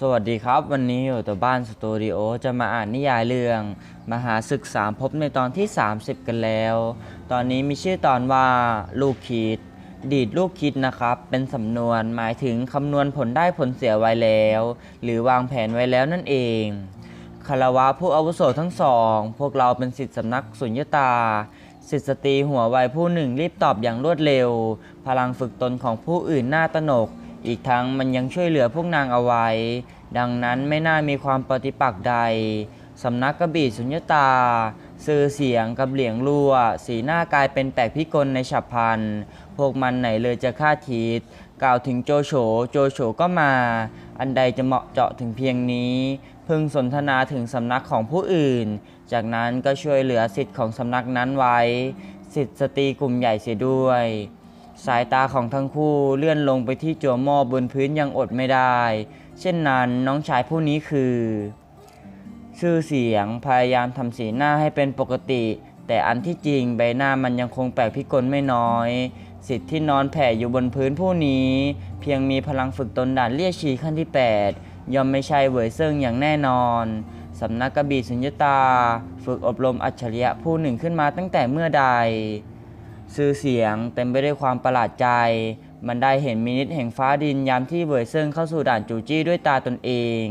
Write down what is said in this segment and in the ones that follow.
สวัสดีครับ วันนี้อยู่ตัวบ้านสตูดิโอจะมาอ่านนิยายเรื่อง มหาศึกสามภพในตอนที่ 30 กันแล้ว ตอนนี้มีชื่อตอนว่า ลูกคิด ดีดลูกคิดนะครับ เป็นสำนวนหมายถึงคำนวณผลได้ผลเสียไว้แล้ว หรือวางแผนไว้แล้วนั่นเองคารวะผู้อาวุโสทั้งสอง พวกเราเป็นสิทธิสำนักสุญญตาสิทธิสตรีหัวไวผู้หนึ่งรีบตอบอย่างรวดเร็ว พลังฝึกตนของผู้อื่นน่าตนก อีกทั้งมันยังช่วยเหลือพวกนางเอาไว้ ดังนั้นไม่น่ามีความปฏิปักษ์ใด สำนักกระบี่สุญญตาซื่อเสียงกับเหลียงรั่ว สีหน้ากลายเป็นแปลกพิกลในฉับพลัน พวกมันไหนเลยจะคาดคิด กล่าวถึงโจโฉ โจโฉก็มา อันใดจะเหมาะเจาะถึงเพียงนี้ พึงสนทนาถึงสำนักของผู้อื่น จากนั้นก็ช่วยเหลือสิทธิ์ของสำนักนั้นไว้ สิทธิสตรีกลุ่มใหญ่เสียด้วย สายตาของทั้งคู่เลื่อนลงไปที่จั่วหม้อบนพื้นยังอดไม่ได้ เช่นนั้นน้องชายผู้นี้คือ ชื่อเสียงพยายามทำสีหน้าให้เป็นปกติ แต่อันที่จริงใบหน้ามันยังคงแปลกพิกลไม่น้อย สิทธิ์ที่นอนแผ่อยู่บนพื้นผู้นี้ เพียงมีพลังฝึกตนด่านเลี่ยชีขั้นที่ 8 ย่อมไม่ใช่เหวยเซิ่งอย่างแน่นอนสำนักกระบี่สุญญตา ฝึกอบรมอัจฉริยะผู้หนึ่งขึ้นมาตั้งแต่เมื่อใด ชื่อเสียงเต็มไปด้วยความประหลาดใจ มันได้เห็นมินิทแห่งฟ้าดินยามที่เวยเซิงเข้าสู่ด่านจูจี้ด้วยตาตนเอง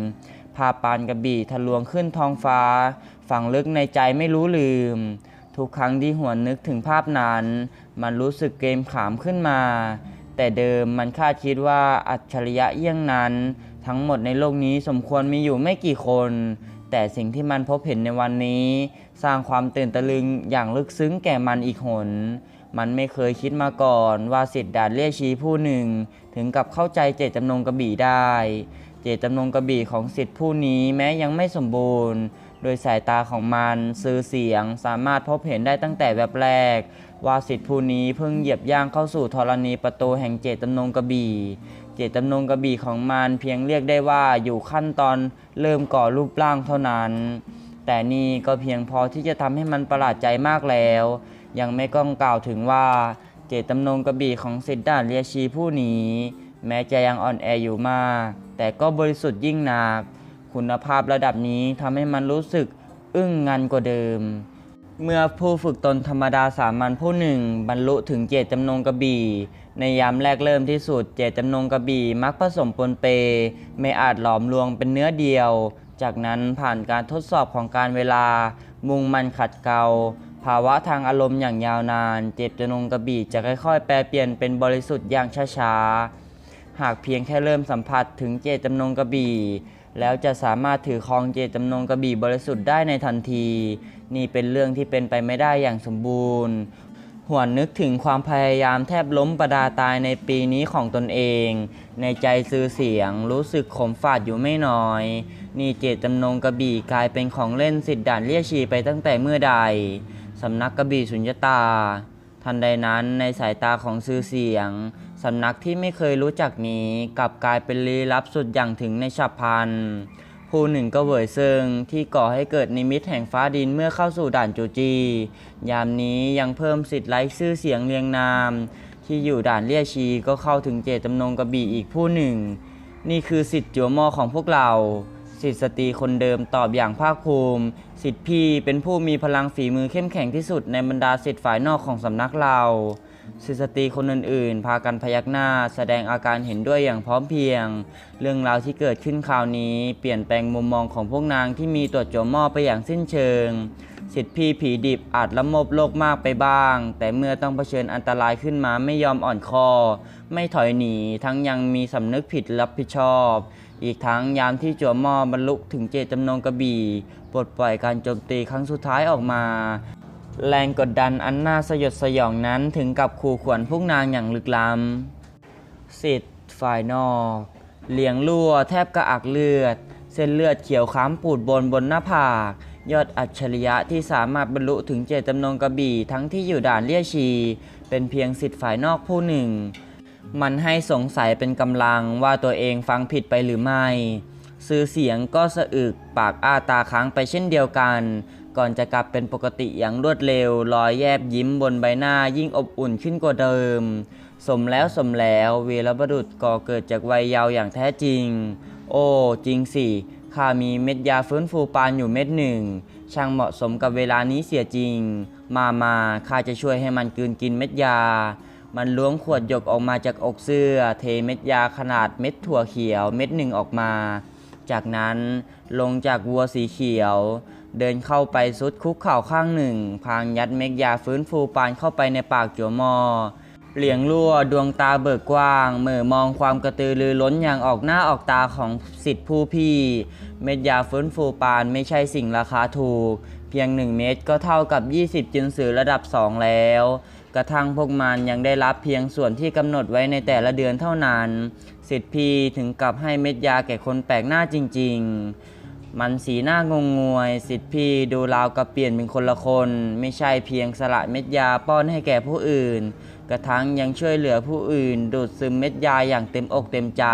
พาปานกระบี่ทะลวงขึ้นท้องฟ้า ฝังลึกในใจไม่รู้ลืม ทุกครั้งที่หวนนึกถึงภาพนั้น มันรู้สึกเกมขามขึ้นมา แต่เดิมมันคาดคิดว่าอัจฉริยะเยี่ยงนั้น ทั้งหมดในโลกนี้สมควรมีอยู่ไม่กี่คน แต่สิ่งที่มันพบเห็นในวันนี้ สร้างความตื่นตะลึงอย่างลึกซึ้งแก่มันอีกหน มันไม่เคยคิดมาก่อนว่าสิทธิ์ดาดเลี่ยชีผู้หนึ่ง ถึงกับเข้าใจเจตจำนงกระบี่ได้ เจตจำนงกระบี่ของสิทธิ์ผู้นี้แม้ยังไม่สมบูรณ์ โดยสายตาของมันสื่อเสียงสามารถพบเห็นได้ตั้งแต่แบบแรก ว่าสิทธิ์ผู้นี้เพิ่งเหยียบย่างเข้าสู่ธรณีประตูแห่งเจตจำนงกระบี่ เจตจำนงกระบี่ของมันเพียงเรียกได้ว่าอยู่ขั้นตอนเริ่มก่อรูปร่างเท่านั้น แต่นี่ก็เพียงพอที่จะทำให้มันประหลาดใจมากแล้ว ยังไม่ก้องกล่าวถึงว่า เจตจำนงกระบี่ของสิทธิ์ด่านเรียชีผู้นี้ แม้จะยังอ่อนแออยู่มาก แต่ก็บริสุทธิ์ยิ่งนัก คุณภาพระดับนี้ทำให้มันรู้สึกอึ้งงันกว่าเดิม เมื่อผู้ฝึกตนธรรมดาสามัญผู้หนึ่ง บรรลุถึงเจตจำนงกระบี่ ในยามแรกเริ่มที่สุด เจตจำนงกระบี่มักผสมปนเป ไม่อาจหลอมรวมเป็นเนื้อเดียว จากนั้นผ่านการทดสอบของการเวลา มุ่งมันขัดเกลา ภาวะทางอารมณ์อย่างยาวนานเจตจำนงกระบี่จะค่อยๆ แปลเปลี่ยนเป็นบริสุทธิ์อย่างช้าๆ หากเพียงแค่เริ่มสัมผัสถึงเจตจำนงกระบี่ แล้วจะสามารถถือครองเจตจำนงกระบี่บริสุทธิ์ได้ในทันที นี่เป็นเรื่องที่เป็นไปไม่ได้อย่างสมบูรณ์หวนนึกถึงความพยายามแทบล้มประดาตายในปีนี้ของตนเอง ในใจซื้อเสียงรู้สึกขมฝาดอยู่ไม่น้อย นี่เจตจำนงกระบี่กลายเป็นของเล่นสิทธิ์ด่านเลี่ยชีไปตั้งแต่เมื่อใด สำนักกระบี่สุญญตา ทันใดนั้นในสายตาของซื้อเสียง สำนักที่ไม่เคยรู้จักนี้กลับกลายเป็นลี้ลับสุดอย่างถึงในฉับพลันผู้หนึ่งก็เหวยเซิงที่ก่อให้เกิดนิมิตแห่งฟ้าดินเมื่อเข้าสู่ด่านจูจี ยามนี้ยังเพิ่มสิทธิ์ไร้ชื่อเสียงเรียงนาม ที่อยู่ด่านเลี่ยชีก็เข้าถึงเจตจำนงกระบี่อีกผู้หนึ่ง นี่คือสิทธิ์จัวมอของพวกเรา สิทธิสตรีคนเดิมตอบอย่างภาคภูมิ สิทธิพี่เป็นผู้มีพลังฝีมือเข้มแข็งที่สุดในบรรดาสิทธิฝ่ายนอกของสำนักเรา สิทธิสตรีคนอื่นๆ พากันพยักหน้า แสดงอาการเห็นด้วยอย่างพร้อมเพรียง เรื่องราวที่เกิดขึ้นคราวนี้ เปลี่ยนแปลงมุมมองของพวกนางที่มีตัวโจวหม้อไปอย่างสิ้นเชิง สิทธิพี่ผีดิบอาจละโมบโลกมากไปบ้าง แต่เมื่อต้องเผชิญอันตรายขึ้นมาไม่ยอมอ่อนคอ ไม่ถอยหนีทั้งยังมีสำนึกผิดรับผิดชอบ อีกทั้งยามที่จัวหม้อบรรลุถึงเจตจำนงกระบี่ปลดปล่อยการโจมตีครั้งสุดท้ายออกมา แรงกดดันอันน่าสยดสยองนั้นถึงกับขู่ขวัญพวกนางอย่างลึกล้ำสิทธิ์ฝ่ายนอกเลียงรั่วแทบกระอักเลือด เส้นเลือดเขียวค้ำปูดบนบนหน้าผาก ยอดอัจฉริยะที่สามารถบรรลุถึงเจตจำนงกระบี่ทั้งที่อยู่ด่านเลี่ยชี เป็นเพียงสิทธิ์ฝ่ายนอกผู้หนึ่ง มันให้สงสัยเป็นกำลังว่าตัวเองฟังผิดไปหรือไม่ซื้อเสียงก็สะอึกปากอ้าตาค้างไปเช่นเดียวกัน ก่อนจะกลับเป็นปกติอย่างรวดเร็ว รอยแยบยิ้มบนใบหน้ายิ่งอบอุ่นขึ้นกว่าเดิม สมแล้วสมแล้ววีรบุรุษก่อเกิดจากวัยเยาว์อย่างแท้จริง โอ้ จริงสิข้ามีเม็ดยาฟื้นฟูปานอยู่เม็ดหนึ่ง ช่างเหมาะสมกับเวลานี้เสียจริง มามาข้าจะช่วยให้มันกืนกินเม็ดยา มันล้วงขวดหยกออกมาจากอกเสื้อ เทเม็ดยาขนาดเม็ดถั่วเขียวเม็ดหนึ่งออกมา จากนั้นลงจากวัวสีเขียว เดินเข้าไปซุดคุกเข่าข้างหนึ่ง พางยัดเม็ดยาฟื้นฟูปานเข้าไปในปากจัวมอ เหลียงลั่วดวงตาเบิกกว้างเหม่อมองความกระตือรือร้นอย่างออกหน้าออกตาของสิทธิผู้พี่ เม็ดยาฟื้นฟูปานไม่ใช่สิ่งราคาถูก เพียง 1 เม็ดก็เท่ากับ 20 จินสือระดับ 2 แล้ว กระทั่งพวกมันยังได้รับเพียงส่วนที่กำหนดไว้ในแต่ละเดือนเท่านั้น สิทธิพี่ถึงกับให้เม็ดยาแก่คนแปลกหน้าจริง ๆ มันสีหน้างงงวย สิทธิพี่ดูราวกับเปลี่ยนเป็นคนละคน ไม่ใช่เพียงสละเม็ดยาป้อนให้แก่ผู้อื่น กระทั่งยังช่วยเหลือผู้อื่น ดูดซึมเม็ดยาอย่างเต็มอกเต็มใจ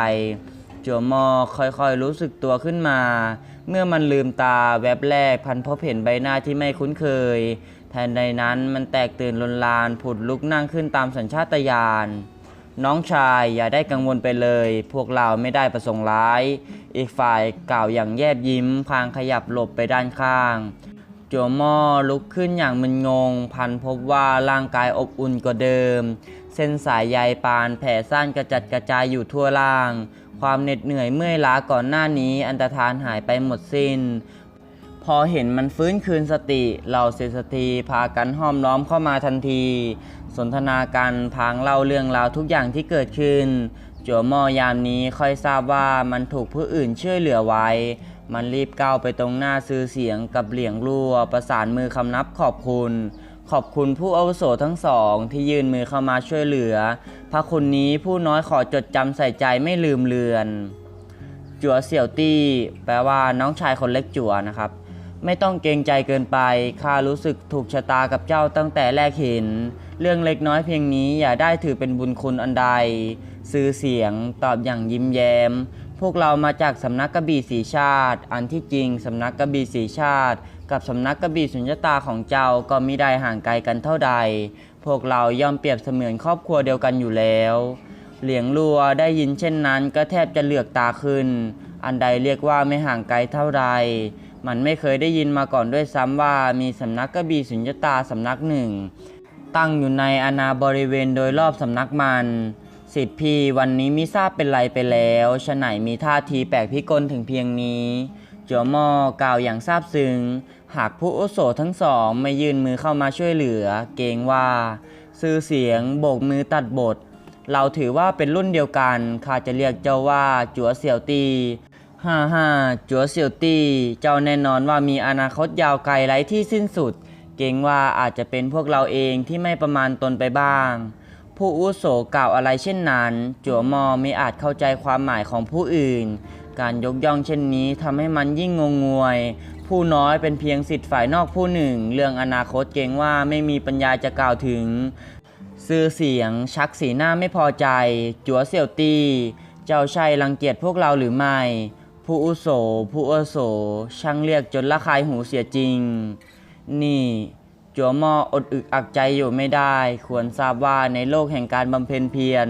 จัวมอค่อยๆรู้สึกตัวขึ้นมา เมื่อมันลืมตาแวบแรกพันพบเห็นใบหน้าที่ไม่คุ้นเคยแทนใดนั้นมันแตกตื่นลนลานผุดลุกนั่งขึ้นตามสัญชาตญาณน้องชายอย่าได้กังวลไปเลย พวกเราไม่ได้ประสงค์ร้าย อีกฝ่ายกล่าวอย่างแยบยิ้ม พางขยับหลบไปด้านข้าง จัวหม้อลุกขึ้นอย่างมึนงง พันพบว่าร่างกายอบอุ่นกว่าเดิม เส้นสายใยปานแผ่ซ่านกระจัดกระจายอยู่ทั่วร่าง ความเหน็ดเหนื่อยเมื่อยล้าก่อนหน้านี้ อันตรธานหายไปหมดสิ้น พอเห็นมันฟื้นคืนสติ เหล่าเศรษฐีพากันห้อมล้อมเข้ามาทันที สนทนากันพางเล่าเรื่องราวทุกอย่างที่เกิดขึ้น จัวมอยามนี้ค่อยทราบว่ามันถูกผู้อื่นช่วยเหลือไว้ มันรีบก้าวไปตรงหน้าซื้อเสียงกับเหลียงรั่วประสานมือคำนับขอบคุณ ขอบคุณผู้อาวุโสทั้งสอง ที่ยื่นมือเข้ามาช่วยเหลือ พระคุณนี้ผู้น้อยขอจดจำใส่ใจไม่ลืมเลือน จัวเสี่ยวตี้ แปลว่าน้องชายคนเล็กจัวนะครับ ไม่ต้องเกรงใจเกินไปข้ารู้สึกถูกชะตากับเจ้าตั้งแต่แรกเห็น เรื่องเล็กน้อยเพียงนี้อย่าได้ถือเป็นบุญคุณอันใด ซื้อเสียงตอบอย่างยิ้มแย้มพวกเรามาจากสำนักกระบี่สีชาติ อันที่จริงสำนักกระบี่สีชาติ กับสำนักกระบี่สุญญตาของเจ้าก็มิได้ห่างไกลกันเท่าใด พวกเราย่อมเปรียบเสมือนครอบครัวเดียวกันอยู่แล้ว เหลียงลัวได้ยินเช่นนั้นก็แทบจะเหลือกตาขึ้น อันใดเรียกว่าไม่ห่างไกลเท่าใด มันไม่เคยได้ยินมาก่อนด้วยซ้ำว่ามีสำนักกระบี่สุญญตาสำนักหนึ่ง ตั้งอยู่ในอาณาบริเวณโดยรอบสำนักมันสิทธิพี่วันนี้มิทราบเป็นไรไปแล้วฉะไหนมีท่าทีแปลกพิกลถึงเพียงนี้ จวมอกล่าวอย่างซาบซึ้ง หากผู้อุโสทั้งสองไม่ยื่นมือเข้ามาช่วยเหลือ เกรงว่า ซื้อเสียงโบกมือตัดบท เราถือว่าเป็นรุ่นเดียวกันข้าจะเรียกเจ้าว่าจัวเสี่ยวตีฮ่าฮ่าจัวเสี่ยวตีเจ้าแน่นอนว่ามีอนาคตยาวไกลไร้ที่สิ้นสุด เกรงว่าอาจจะเป็นพวกเราเองที่ไม่ประมาณตนไปบ้าง ผู้อุโสกล่าวอะไรเช่นนั้น จัวมอไม่อาจเข้าใจความหมายของผู้อื่น การยกย่องเช่นนี้ทำให้มันยิ่งงงงวย ผู้น้อยเป็นเพียงสิทธิ์ฝ่ายนอกผู้หนึ่ง เรื่องอนาคตเกรงว่าไม่มีปัญญาจะกล่าวถึง ซื่อเสียง ชักสีหน้าไม่พอใจ จัวเสี่ยวตี เจ้าใช่รังเกียจพวกเราหรือไม่ ผู้อุโส ผู้อุโส ช่างเรียกจนละคายหูเสียจริง นี่ จัวหมออดอึกอักใจอยู่ไม่ได้ ควรทราบว่าในโลกแห่งการบำเพ็ญเพียร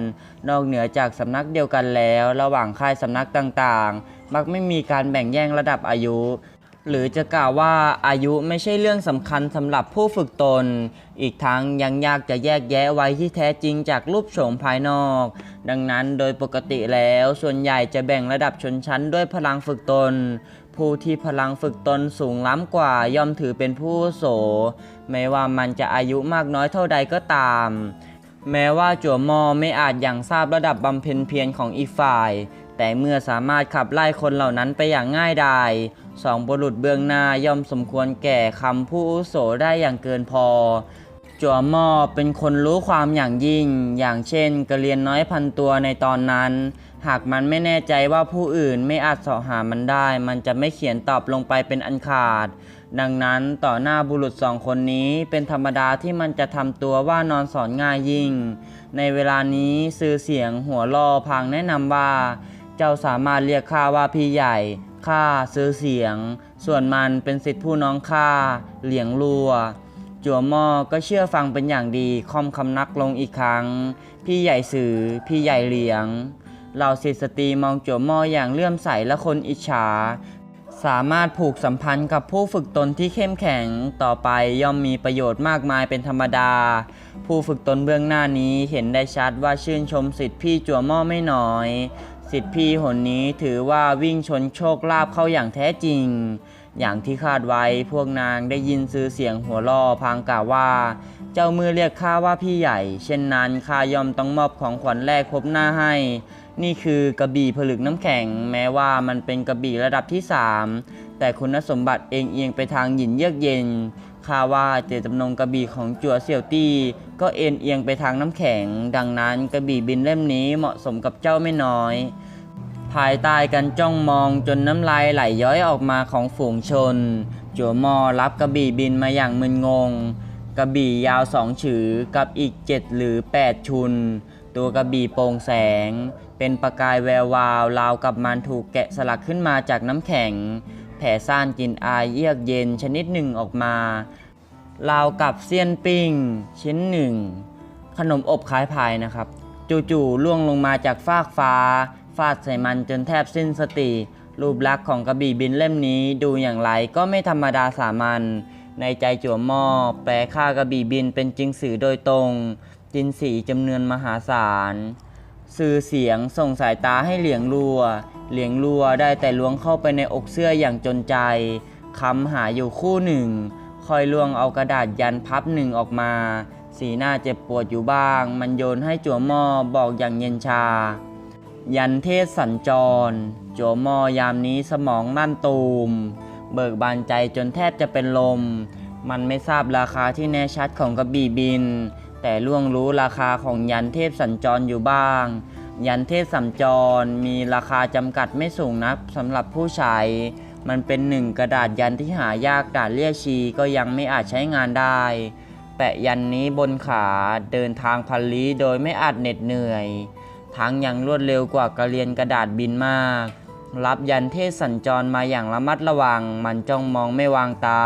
นอกเหนือจากสำนักเดียวกันแล้ว ระหว่างค่ายสำนักต่างๆ มักไม่มีการแบ่งแยกระดับอายุ หรือจะกล่าวว่าอายุไม่ใช่เรื่องสำคัญสำหรับผู้ฝึกตน อีกทั้งยังยากจะแยกแยะไว้ที่แท้จริงจากรูปโฉมภายนอก ดังนั้นโดยปกติแล้วส่วนใหญ่จะแบ่งระดับชนชั้นด้วยพลังฝึกตน ผู้ที่พลังฝึกตนสูงล้ำกว่าย่อมถือเป็นผู้โส ไม่ว่ามันจะอายุมากน้อยเท่าใดก็ตาม แม้ว่าจั่วมอไม่อาจอย่างทราบระดับบำเพ็ญเพียรของอีกฝ่าย แต่เมื่อสามารถขับไล่คนเหล่านั้นไปอย่างง่ายดายสองบุรุษเบื้องหน้าย่อมสมควรแก่คำผู้อุโสได้อย่างเกินพอจัวหม้อเป็นคนรู้ความอย่างยิ่ง อย่างเช่นกระเรียนน้อยพันตัวในตอนนั้น หากมันไม่แน่ใจว่าผู้อื่นไม่อาจสาะหามันได้ มันจะไม่เขียนตอบลงไปเป็นอันขาด ดังนั้นต่อหน้าบุรุษสองคนนี้เป็นธรรมดาที่มันจะทำตัวว่านอนสอนง่ายยิ่ง ในเวลานี้ซื้อเสียงหัวล่อพางแนะนำว่า เจ้าสามารถเรียกข้าว่าพี่ใหญ่ข้าซื้อเสียง ส่วนมันเป็นสิทธิผู้น้องข้าเหลียงลัวจัวหม้อก็เชื่อฟังเป็นอย่างดีค่อมคำนักลงอีกครั้ง พี่ใหญ่สื่อพี่ใหญ่เหลียงเหล่าศิษย์สตรีมองจัวหม้ออย่างเลื่อมใสและคนอิจฉา สามารถผูกสัมพันธ์กับผู้ฝึกตนที่เข้มแข็งต่อไปย่อมมีประโยชน์มากมายเป็นธรรมดา ผู้ฝึกตนเบื้องหน้านี้เห็นได้ชัดว่าชื่นชมสิทธิพี่จัวหม้อไม่น้อย สิทธิพี่หนนี้ถือว่าวิ่งชนโชคลาภเข้าอย่างแท้จริง อย่างที่คาดไว้พวกนางได้ยินซื้อเสียงหัวล่อพางกล่าวว่า เจ้ามือเรียกข้าว่าพี่ใหญ่ เช่นนั้นข้ายอมต้องมอบของขวัญแรกพบหน้าให้ นี่คือกระบี่ผลึกน้ำแข็ง แม้ว่ามันเป็นกระบี่ระดับที่ 3 แต่คุณสมบัติเองเอียงไปทางหยินเยือกเย็นข้าว่าเจตจำนงกระบี่ของจัวเสี่ยวตี้ ก็เอ็นเอียงไปทางน้ำแข็ง ดังนั้นกระบี่บินเล่มนี้เหมาะสมกับเจ้าไม่น้อย ภายใต้กันจ้องมองจนน้ำลายไหลย้อยออกมาของฝูงชน จัวมอรับกระบี่บินมาอย่างมึนงง กระบี่ยาวสองฉือกับอีกเจ็ดหรือแปดชุน ตัวกระบี่โปร่งแสง เป็นประกายแวววาวราวกับมันถูกแกะสลักขึ้นมาจากน้ำแข็ง แผ่ซ่านกลินอายเยือกเย็นชนิดหนึ่งออกมาราวกับเซียนปิ้ง ชิ้นหนึ่ง ขนมอบคล้ายพายนะครับ จู่ๆล่วงลงมาจากฟากฟ้า ฟาดใส่มันจนแทบสิ้นสติ รูปลักษณ์ของกระบี่บินเล่มนี้ดูอย่างไรก็ไม่ธรรมดาสามัญ ในใจจั่วหม้อแปลค่ากระบี่บินเป็นจิงสื่อโดยตรง จินสีจำเนวนมหาศาล สื่อเสียงส่งสายตาให้เหลียงลัว เหลียงลัวได้แต่ล้วงเข้าไปในอกเสื้ออย่างจนใจคำหาอยู่คู่หนึ่ง คอยลวงเอากระดาษยันพับหนึ่งออกมา สีหน้าเจ็บปวดอยู่บ้าง มันโยนให้จั่วหม้อบอกอย่างเย็นชา ยันเทศสัญจร จั่วหม้อยามนี้สมองนั่นตูม เบิกบานใจจนแทบจะเป็นลม มันไม่ทราบราคาที่แน่ชัดของกระบี่บิน แต่ล่วงรู้ราคาของยันเทพสัญจรอยู่บ้าง ยันเทพสัญจรมีราคาจำกัดไม่สูงนักสำหรับผู้ใช้ มันเป็นหนึ่งกระดาษยันที่หายากดานเลี่ยชีก็ยังไม่อาจใช้งานได้แปะยันนี้บนขาเดินทางพันลี้โดยไม่อาจเหน็ดเหนื่อย ทั้งยังรวดเร็วกว่ากระเรียนกระดาษบินมาก รับยันเทศสัญจรมาอย่างระมัดระวัง มันจ้องมองไม่วางตา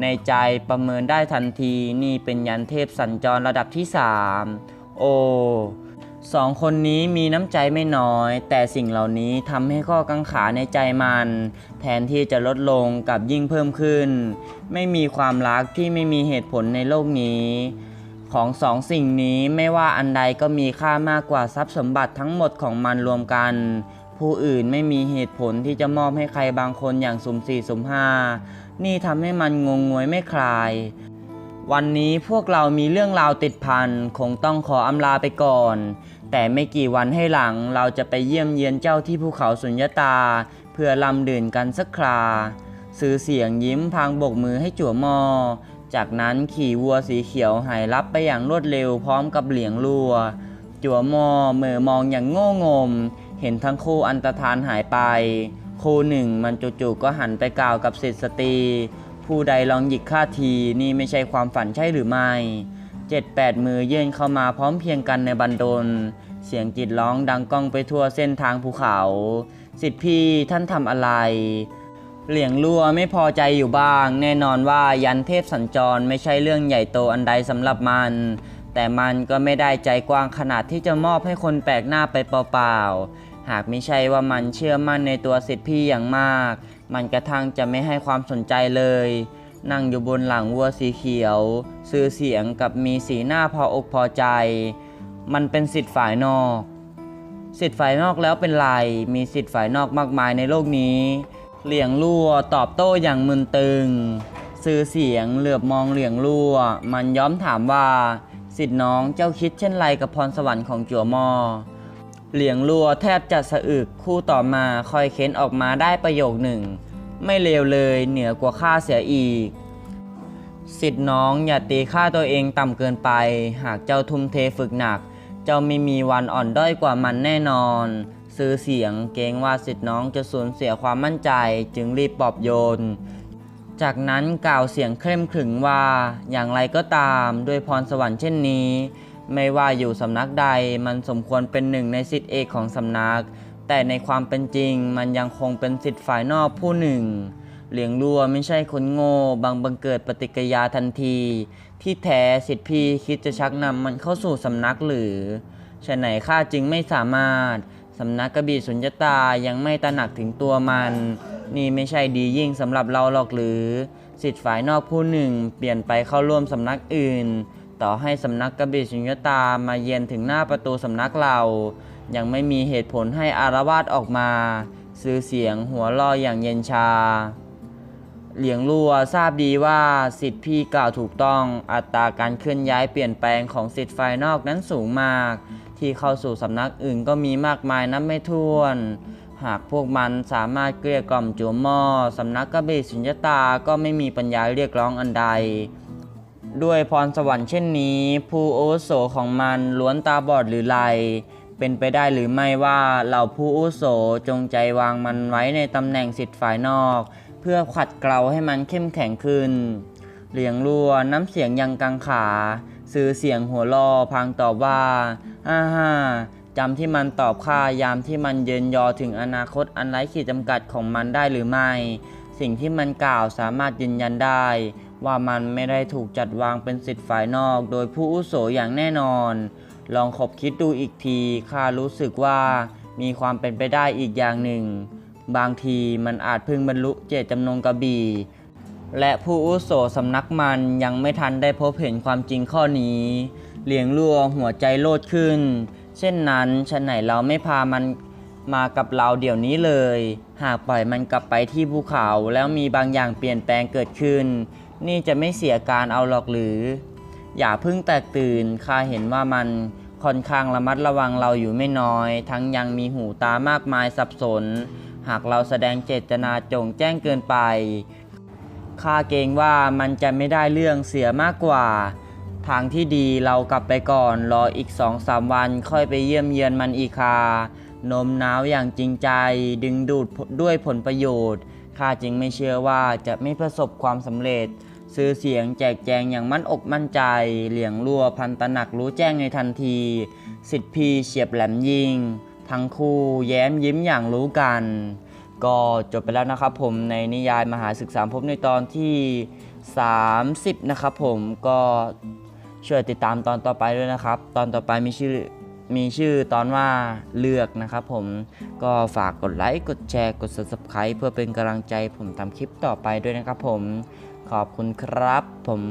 ในใจประเมินได้ทันทีนี่เป็นยันเทพสัญจรระดับที่สามโอสองคนนี้มีน้ำใจไม่น้อย แต่สิ่งเหล่านี้ทำให้ข้อกังขาในใจมัน แทนที่จะลดลงกลับยิ่งเพิ่มขึ้น ไม่มีความรักที่ไม่มีเหตุผลในโลกนี้ ของสองสิ่งนี้ไม่ว่าอันใดก็มีค่ามากกว่าทรัพย์สมบัติทั้งหมดของมันรวมกัน ผู้อื่นไม่มีเหตุผลที่จะมอบให้ใครบางคนอย่างสุ่มสี่สุ่มห้านี่ทำให้มันงงงวยไม่คลาย วันนี้พวกเรามีเรื่องราวติดพันคงต้องขออำลาไปก่อน แต่ไม่กี่วันให้หลังเราจะไปเยี่ยมเยียนเจ้าที่ภูเขาสุญญตา เพื่อลำดื่นกันสักคราซื้อเสียงยิ้มพางบกมือให้จั่วมอ จากนั้นขี่วัวสีเขียวหายลับไปอย่างรวดเร็วพร้อมกับเหลียงลัว จั่วมอเมื่อมองอย่างโง่งม เห็นทั้งคู่อันตรธานหายไป คู่หนึ่งมันจู่ๆก็หันไปกล่าวกับเศรษฐสตรี ผู้ใดลองหยิกข้าทีนี่ไม่ใช่ความฝันใช่หรือไม่เจ็ดแปดมือเยื่นเข้ามาพร้อมเพียงกันในบันดล เสียงจิตร้องดังก้องไปทั่วเส้นทางภูเขา สิทธิพี่ท่านทำอะไร เหลียงลัวไม่พอใจอยู่บ้าง แน่นอนว่ายันเทพสัญจรไม่ใช่เรื่องใหญ่โตอันใดสำหรับมันแต่มันก็ไม่ได้ใจกว้างขนาดที่จะมอบให้คนแปลกหน้าไปเปล่าๆ หากไม่ใช่ว่ามันเชื่อมั่นในตัวสิทธิพี่อย่างมาก มันกระทั่งจะไม่ให้ความสนใจเลย นั่งอยู่บนหลังวัวสีเขียว ซื้อเสียงกับมีสีหน้าพออกพอใจ มันเป็นสิทธิ์ฝ่ายนอก สิทธิ์ฝ่ายนอกแล้วเป็นไรมีสิทธิ์ฝ่ายนอกมากมายในโลกนี้ เหลียงลั่วตอบโต้อย่างมึนตึง ซื้อเสียงเหลือบมองเหลียงลั่ว มันย้อมถามว่า สิทธิ์น้องเจ้าคิดเช่นไรกับพรสวรรค์ของจัวมอ เหลียงลัวแทบจะสะอึกคู่ต่อมาคอยเค้นออกมาได้ประโยคหนึ่ง ไม่เลวเลยเหนือกว่าข้าเสียอีก สิทธิ์น้องอย่าตีค่าตัวเองต่ำเกินไป หากเจ้าทุ่มเทฝึกหนัก เจ้าไม่มีวันอ่อนด้อยกว่ามันแน่นอน ซื้อเสียงเกรงว่าสิทธิ์น้องจะสูญเสียความมั่นใจจึงรีบปลอบโยน จากนั้นกล่าวเสียงเคร่มขรึงว่า อย่างไรก็ตามด้วยพรสวรรค์เช่นนี้ ไม่ว่าอยู่สำนักใดมันสมควรเป็นหนึ่งในสิทธิเอกของสำนัก แต่ในความเป็นจริงมันยังคงเป็นสิทธิฝ่ายนอกผู้หนึ่ง เหลียงรัวไม่ใช่คนโง่บางบังเกิดปฏิกิริยาทันที ที่แท้สิทธิพี่คิดจะชักนำมันเข้าสู่สำนักหรือฉะไหนข้าจึงไม่สามารถสำนักกระบี่สุญญตายังไม่ตระหนักถึงตัวมัน นี่ไม่ใช่ดียิ่งสำหรับเราหรอกหรือ สิทธิฝ่ายนอกผู้หนึ่ง เปลี่ยนไปเข้าร่วมสำนักอื่น ต่อให้สำนักกระบีสุญญตามาเยือนถึงหน้าประตูสำนักเรา ยังไม่มีเหตุผลให้อารวาสออกมา ซื้อเสียงหัวเรออย่างเย็นชา เหลียงลัวทราบดีว่าสิทธิพี่กล่าวถูกต้องอัตราการเคลื่อนย้ายเปลี่ยนแปลงของสิทธิภายนอกนั้นสูงมาก ที่เข้าสู่สำนักอื่นก็มีมากมายนับไม่ถ้วน หากพวกมันสามารถเกลี้ยกล่อมจัวหม้อสำนักกระบีสุญญตาก็ไม่มีปัญญาเรียกร้องอันใด ด้วยพรสวรรค์เช่นนี้ ผู้อุโสของมันล้วนตาบอดหรือไร เป็นไปได้หรือไม่ว่าเหล่าผู้อุโสจงใจวางมันไว้ในตำแหน่งสิทธิ์ฝ่ายนอก เพื่อขัดเกลาให้มันเข้มแข็งขึ้น เหลียงรัวน้ำเสียงยังกังขา ซื้อเสียงหัวลอพลางตอบว่าฮ่าฮ่าจำที่มันตอบข้ายามที่มันเยินยอถึงอนาคตอันไร้ขีดจำกัดของมันได้หรือไม่ สิ่งที่มันกล่าวสามารถยืนยันได้ ว่ามันไม่ได้ถูกจัดวางเป็นสิทธิ์ฝ่ายนอก โดยผู้อุโสอย่างแน่นอน ลองขบคิดดูอีกทีข้ารู้สึกว่ามีความเป็นไปได้อีกอย่างหนึ่ง บางทีมันอาจเพิ่งบรรลุเจตจำนงกระบี่และผู้อุโสสำนักมันยังไม่ทันได้พบเห็นความจริงข้อนี้ เหลียงลัวหัวใจโลดขึ้น เช่นนั้นฉันไหนเราไม่พามันมากับเราเดี๋ยวนี้เลย หากปล่อยมันกลับไปที่ภูเขาแล้วมีบางอย่างเปลี่ยนแปลงเกิดขึ้น นี่จะไม่เสียการเอาหรอกหรือ อย่าเพิ่งแตกตื่นข้าเห็นว่ามันค่อนข้างระมัดระวังเราอยู่ไม่น้อย ทั้งยังมีหูตามากมายสับสน หากเราแสดงเจตนาจงแจ้งเกินไปข้าเกรงว่ามันจะไม่ได้เรื่องเสียมากกว่า ทางที่ดีเรากลับไปก่อนรออีกสองสามวันค่อยไปเยี่ยมเยียนมันอีกคาโน้มน้าวอย่างจริงใจดึงดูดด้วยผลประโยชน์ ข้าจึงไม่เชื่อว่าจะไม่ประสบความสำเร็จ ซื้อเสียงแจกแจงอย่างมั่นอกมั่นใจ เหลียงลัวพันตะหนักรู้แจ้งในทันที สิทธิพีเฉียบแหลมยิง ทั้งคู่แย้มยิ้มอย่างรู้กัน ก็จบไปแล้วนะครับผมในนิยายมหาศึกษาภพในตอนที่ 30 นะครับผมก็ช่วยติดตามตอนต่อไปด้วยนะครับ ตอนต่อไปมีชื่อ มีชื่อตอนว่าเลือกนะครับผมก็ฝากกดไลค์กดแชร์กด subscribe เพื่อเป็นกำลังใจผมทำคลิปต่อไปด้วยนะครับผมขอบคุณครับผม